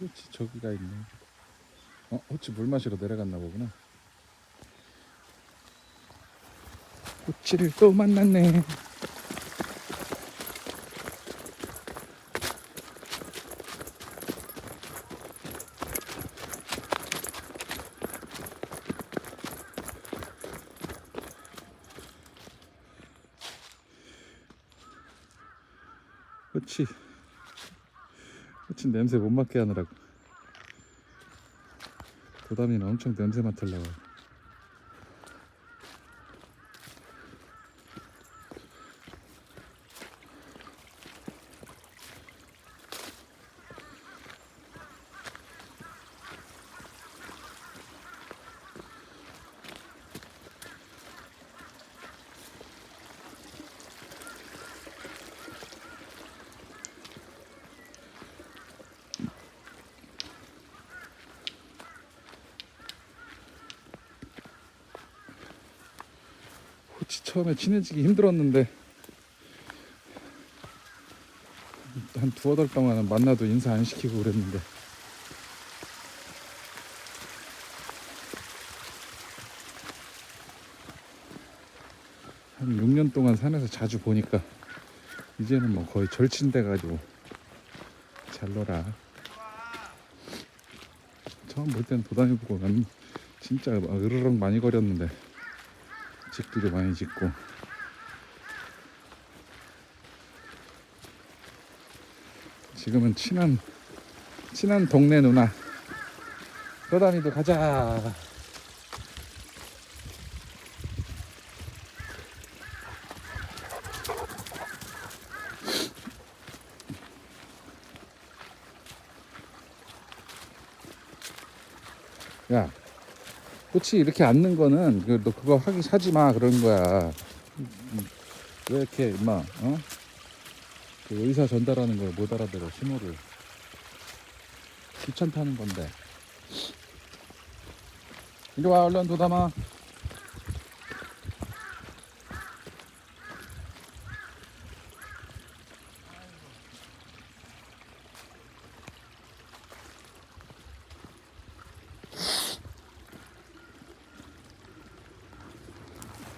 그렇지 저기가 있네. 어 호치 물 마시러 내려갔나 보구나. 호치를 또 만났네. 호치 호치 냄새 못 맡게 하느라고. 도담이는 엄청 냄새 맡으려고 호치 처음에 친해지기 힘들었는데 한 두어 달 동안은 만나도 인사 안 시키고 그랬는데. 한 6년 동안 산에서 자주 보니까 이제는 뭐 거의 절친돼 가지고 잘 놀아. 처음 볼 때는 도다니 보고 난 진짜 막 으르렁 많이 거렸는데 집들이 많이 짓고. 지금은 친한 친한 동네 누나. 떠다니도 가자. 야 꽃이 이렇게 앉는 거는 그, 너 그거 하기 사지 마 그런 거야. 음, 왜 이렇게 임마 어? 그 의사 전달하는 걸 못 알아들어 신호를 귀찮다는 건데. 이리 와 얼른 도담아.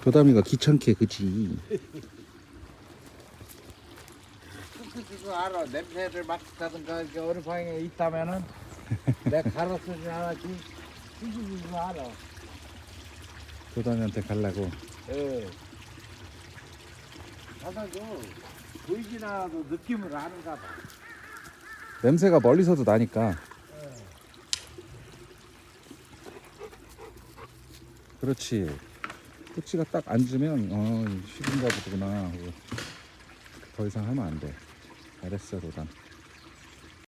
도담이가 귀찮게 그지. 그거 알아. 냄새를 맡다든가 이렇게 어느 방에 있다면은 내가 가로수지 않았지. 뒤집는 알아. 도담이한테 갈라고. 예. 가다가 보이진 않아도 느낌을 아는가 봐. 냄새가 멀리서도 나니까. 그렇지. 꼬치가 딱 앉으면 어 식은가 보구나 더 이상 하면 안 돼. 잘했어 도담.